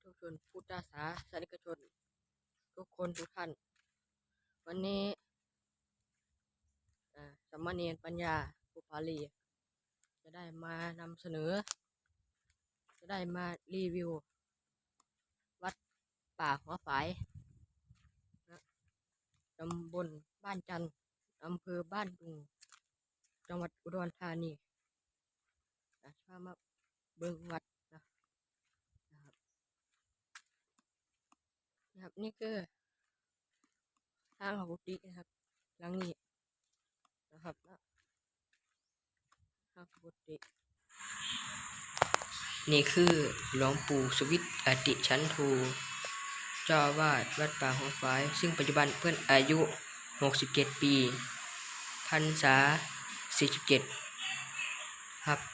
ธุชนพุทธาสาสนิกชน ทุกคนทุกท่าน วันนี้สมเณรปัญญาภูปาลี จะได้มานำเสนอ จะได้มารีวิว วัดป่าหัวฝายตำบลบ้านจันทร์อำเภอบ้านดุง จังหวัดอุดรธานีนะพามาเบิ่งวัดนะนะครับ นะครับ นี่คือทางของกุฏินะครับ หลังนี้นะครับนะทางกุฏินี่คือหลวงปู่สวิตอติชันทูเจ้าอาวาดวัดป่าหัวฝาย ซึ่งปัจจุบันเพื่อนอายุ 67 ปีพรรษา47ครับ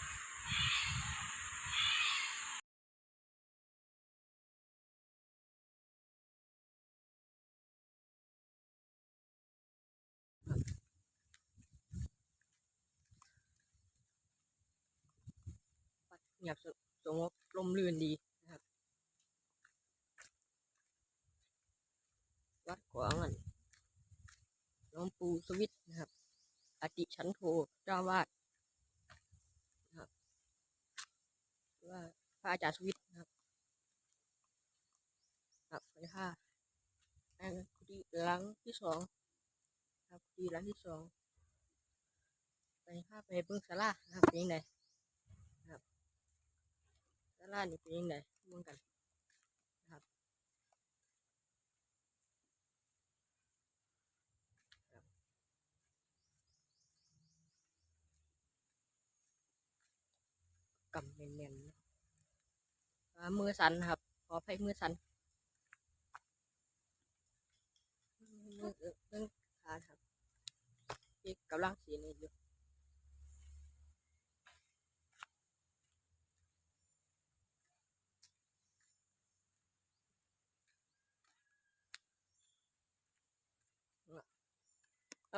เงียบสงบลมลื่นดีนะครับ วัดขวางอันหลวงปู่สวิตนะครับ อติชันโทเจ้าวาดนะครับว่าพระอาจารย์สวิตนะครับครับไปค่ะอันกุฏิหลังที่สองครับกุฏิหลังที่สองไปค่ะไปเบิ่งศาลานะครับยังไงนะครับศา ลานี่เป็นยังไงเบิ่งกันนะครับกำเนียนๆนะอ่ามือสั่นครับ ขออภัยมือสั่นมือเอ่อเรื่องขาครับที่กำลังสีนี่อยู่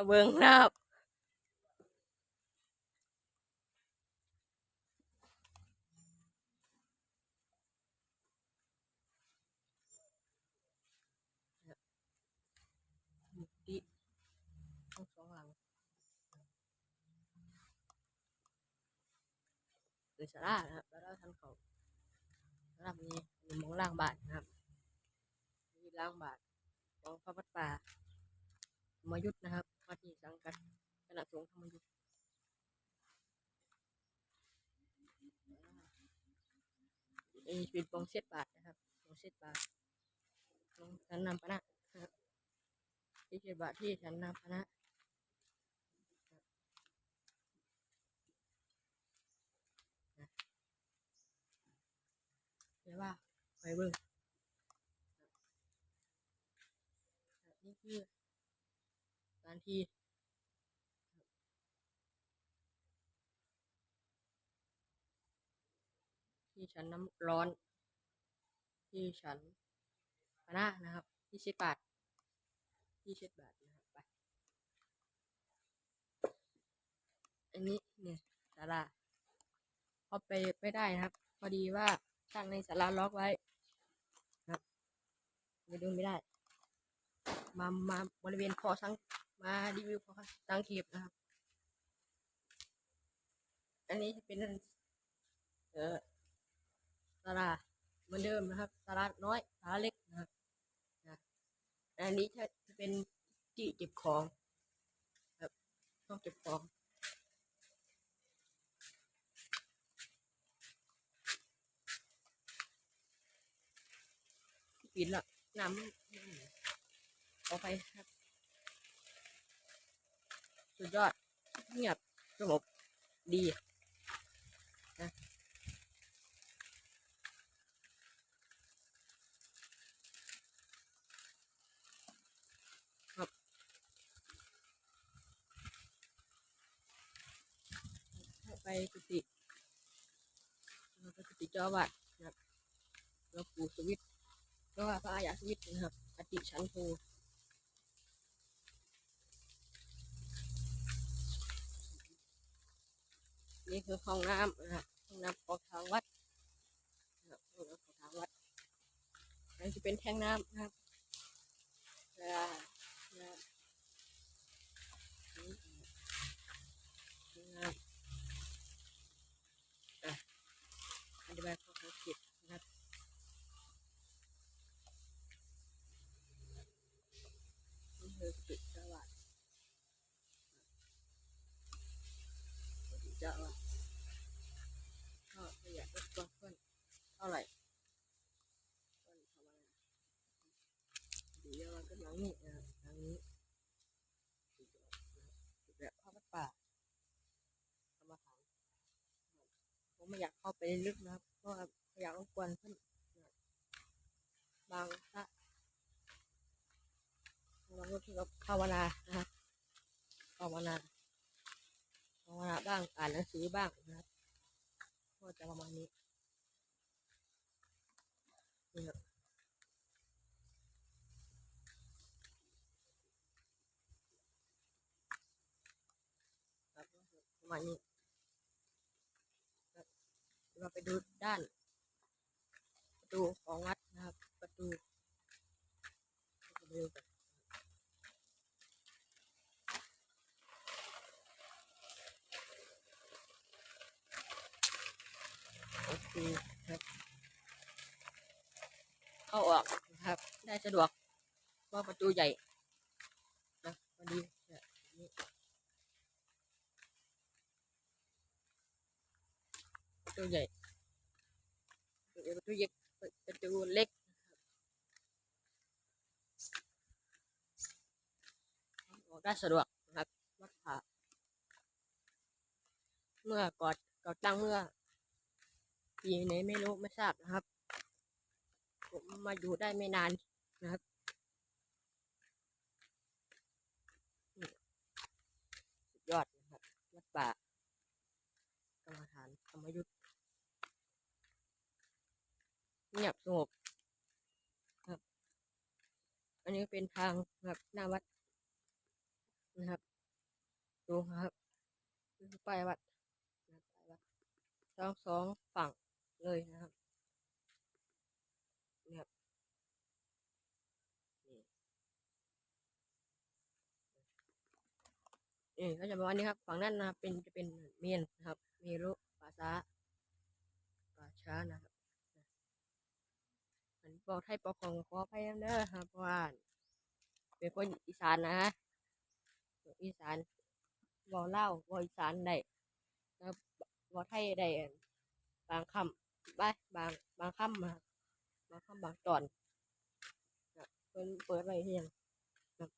มาเบิงนะครับกุฏิทั้งสองหลังเป็นศาลานะครับแล้วเราทางเขาสำหรับนี้มีมองล่างบาทนะครับนี่ล่างบาทของพระวัดป่าธรรมยุทธนะครับ ที่สังกัดคณะสงฆ์ธรรมยุทธนี่เป็นปองเซตบาทนะครับปองเซตบาทของฉันนำปะนะนะครับที่เขียนบาทที่ฉันนำคณะเดี๋ยวว่าไปเบิ่งนี่คือสถานที่ ที่ฉันน้ำร้อน ที่ฉันคณะนะครับ ที่เช็ดบาทที่เช็ดบาทนะครับไปอันนี้เนี่ยศาลาพอไปไม่ได้นะครับ พอดีว่าช่างในศาลาล็อกไว้นะครับไปดูไม่ได้ มามาบริเวณคอสังมารีวิวคอสังเก็บนะครับ อันนี้จะเป็น เออ ศาลาเหมือนเดิมนะครับศาลาน้อยศาลาเล็กนะครับนะอันนี้จะเป็นที่เก็บของครับห้องเก็บของปิดละน้ำเอาไปครับ สุดยอดเงียบสงบดีนะไปกุฏิเราไปกุฏิเจ้าวัดนะครับหลวงปู่สวิตก็ว่าพระอายาสวิตนะครับอติชันโทนี่คือห้องน้ำนะครับห้องน้ำของทางวัดนะครับห้องน้ำของทางวัดอันนี้จะเป็นแท่งน้ำนะครับอ่าน้ำนี่แท่งน้ำอะอธิบายข้อความผิดนะครับนี่คือปิดจังหวัดปิดจังหวัดก็ประหยัดลดต้นทุนเท่าไหร่ต้นทำอะไรเดี๋ยวมันก็ หลังนี้นะครับหลังนี้แบบภาพวัดป่ากรรมฐานผมไม่อยากเข้าไปลึกนะครับ เพราะว่าไม่อยากรบกวนเพื่อนนะครับางพระบางรูปที่เราภาวนานะครับภาวนาภาวนาบ้างอ่านหนังสือบ้างนะครับก็จะประมาณนี้นี่ครับครับประ มาณนี้ครับเราไปดูด้านประตูของวัดนะครับ ประตูดูกันโอเคครับ เข้าออกนะครับ ได้สะดวกเพราะประตูใหญ่นะพอดีเนี่ยนี่ ประตูใหญ่ประตูใหญ่ประตูเล็กออกได้สะดวกนะครับวัดผาเมื่อก่อนก่อตั้งเมื่อปีไหนไม่รู้ไม่ทราบนะครับ ผมมาอยู่ได้ไม่นานนะครับสุดยอดนะครับวัดป่ากรรมฐานธรรมยุทธ เงียบสงบครับ อันนี้เป็นทางแบบหน้าวัดนะครับ ดูครับคือป้ายวัดนะป้ายวัดทั้งสองฝั่งเลยนะครับนี่ครับนี่นี่ก็จะประมาณนี้ครับ ฝั่งนั้นนะครับเป็นจะเป็นเมียนนะครับ มีรุปาช้าปาช้านะครับ บอกไทยปกครองขอไปเด้อครับเพราว่าเป็นคนอีสานนะฮะอีสานบอกเล่าบอกอีสานได้นะบอกไทยได้บางคำบางบางบางคำนะครับางคำบางตอนเพิ่นเปิดไว้ที่ยังครับ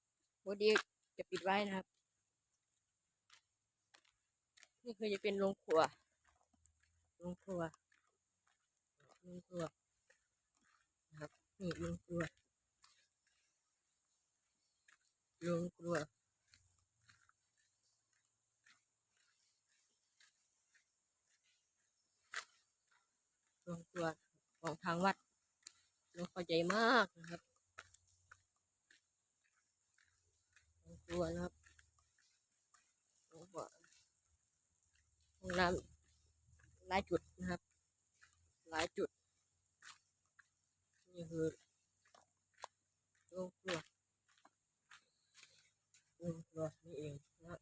พอดีจะปิดไว้นะครับ นี่คือจะเป็นโรงครัวโรงครัวโรงครัว นะครับนี่โรงครัวโรงครัวโรงครัวของทางวัดโรงครัวใหญ่มากนะครับโรงครัวนะครับโรงครัวห้องน้ำหลายจุดนะครับ หลายจุด นี่คือโรงครัวโรงครัวนี่เองนะ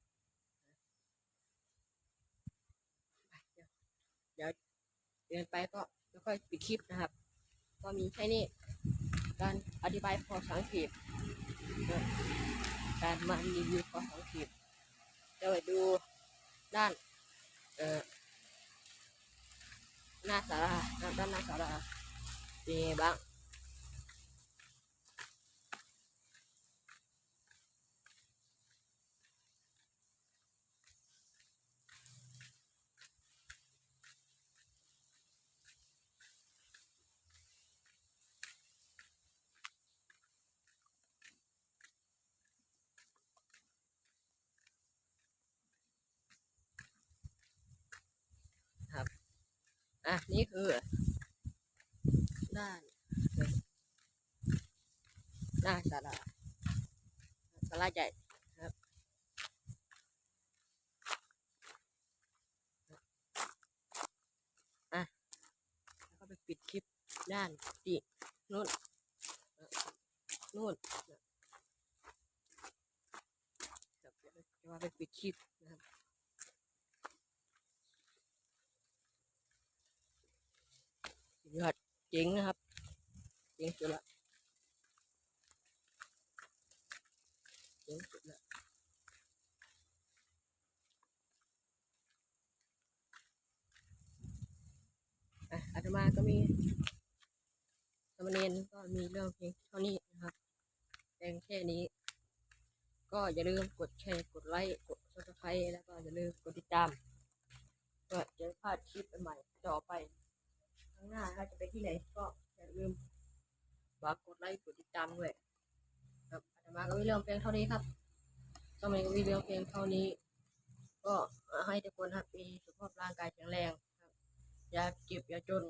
เดี๋ยวเรียนไปก็แล้วค่อยปิดคลิปนะครับ ก็มีแค่นี้ การอธิบายพอสังเกตนะการมารีวิวพอสังเกตเดี๋ยวไปดูด้านเอ่อหน้าสาราด้านหน้าสาราเป็นไงบ้าง อะ นี่คือ ด้านหน้าศาลาศาลาใหญ่ครับอะแล้วก็ไปปิดคลิปด้านที่นู้นนู่นนะครับเดี๋ยวจะว่าไปปิดคลิปนะครับสุด ยอดเจ๋งนะครับ เจ๋งสุดละเจ๋งสุดละอะอาตมาก็มีสามเณรก็มีเรื่องเพียงเท่านี้นะครับแค่แค่นี้ ก็อย่าลืมกดแชร์กดไลค์กดซับสไครต์แล้วก็อย่าลืมกดติดตามเพื่อจะพลาดคลิปใหม่ต่อไป ข้างหน้าถ้าจะไปที่ไหนก็อย่าลืมฝากกดไลค์กดติดตามด้วยครับอาตมาก็มีเรื่องเพียงเท่านี้ครับสมัยก็มีเรื่องเพียงเท่านี้ ก็ให้ทุกคนครับมีสุขภาพร่างกายแข็งแรงครับอย่าเก็บอย่าจน